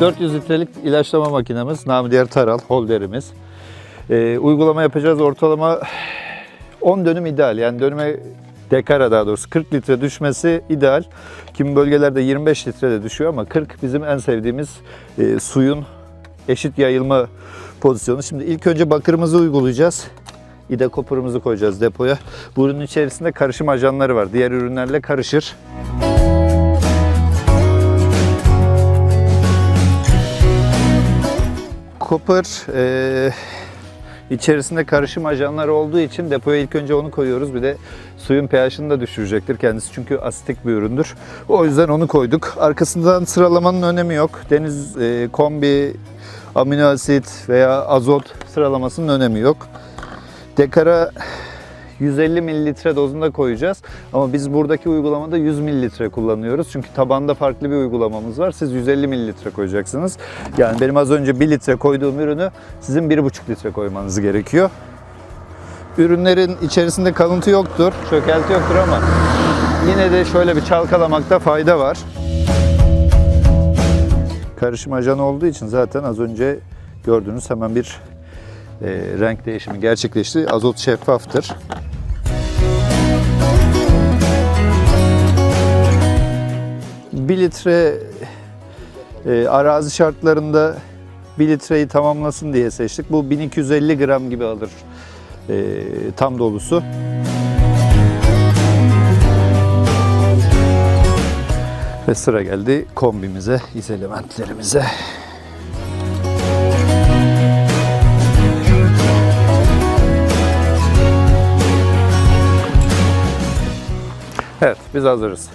400 litrelik ilaçlama makinemiz, namı diğer taral, holderimiz. Ee, uygulama yapacağız ortalama 10 dönüm ideal. Yani dönüme dekara daha doğrusu 40 litre düşmesi ideal. Kimi bölgelerde 25 litre de düşüyor ama 40 bizim en sevdiğimiz e, suyun eşit yayılma pozisyonu. Şimdi ilk önce bakırımızı uygulayacağız. İde kopurumuzu koyacağız depoya. Bu ürünün içerisinde karışım ajanları var. Diğer ürünlerle karışır. Copper eee, içerisinde karışım ajanları olduğu için depoya ilk önce onu koyuyoruz. Bir de suyun pH'ını da düşürecektir kendisi çünkü asitik bir üründür. O yüzden onu koyduk. Arkasından sıralamanın önemi yok. Deniz eee, kombi, amino asit veya azot sıralamasının önemi yok. Dekara 150 mililitre dozunda koyacağız. Ama biz buradaki uygulamada 100 mililitre kullanıyoruz. Çünkü tabanda farklı bir uygulamamız var. Siz 150 mililitre koyacaksınız. Yani benim az önce 1 litre koyduğum ürünü sizin 1,5 litre koymanız gerekiyor. Ürünlerin içerisinde kalıntı yoktur, çökelti yoktur ama yine de şöyle bir çalkalamakta fayda var. Karışım ajanı olduğu için zaten az önce gördüğünüz hemen bir renk değişimi gerçekleşti. Azot şeffaftır. Bir litre e, arazi şartlarında 1 litreyi tamamlasın diye seçtik. Bu 1250 gram gibi alır e, tam dolusu. Ve sıra geldi kombimize, izelementlerimize. Evet, biz hazırız.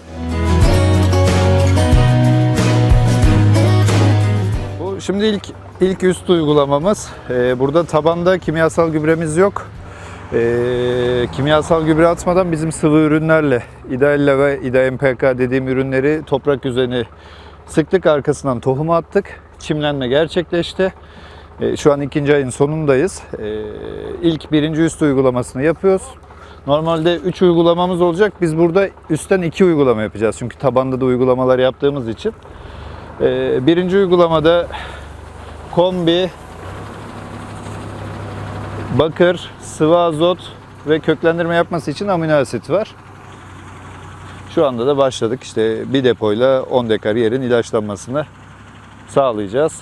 Bu şimdi ilk ilk üst uygulamamız. Ee, burada tabanda kimyasal gübremiz yok. Ee, kimyasal gübre atmadan bizim sıvı ürünlerle İdealla ve İda MPK dediğim ürünleri toprak üzerine sıktık. Arkasından tohumu attık. Çimlenme gerçekleşti. Ee, şu an ikinci ayın sonundayız. Ee, ilk birinci üst uygulamasını yapıyoruz. Normalde 3 uygulamamız olacak. Biz burada üstten 2 uygulama yapacağız. Çünkü tabanda da uygulamalar yaptığımız için. Ee, birinci uygulamada kombi, bakır, sıvı azot ve köklendirme yapması için amino asit var. Şu anda da başladık. İşte bir depoyla 10 dekar yerin ilaçlanmasını sağlayacağız.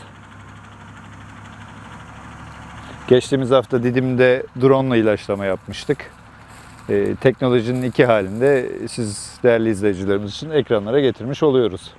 Geçtiğimiz hafta Didim'de drone ile ilaçlama yapmıştık. Ee, teknolojinin iki halinde siz değerli izleyicilerimiz için ekranlara getirmiş oluyoruz.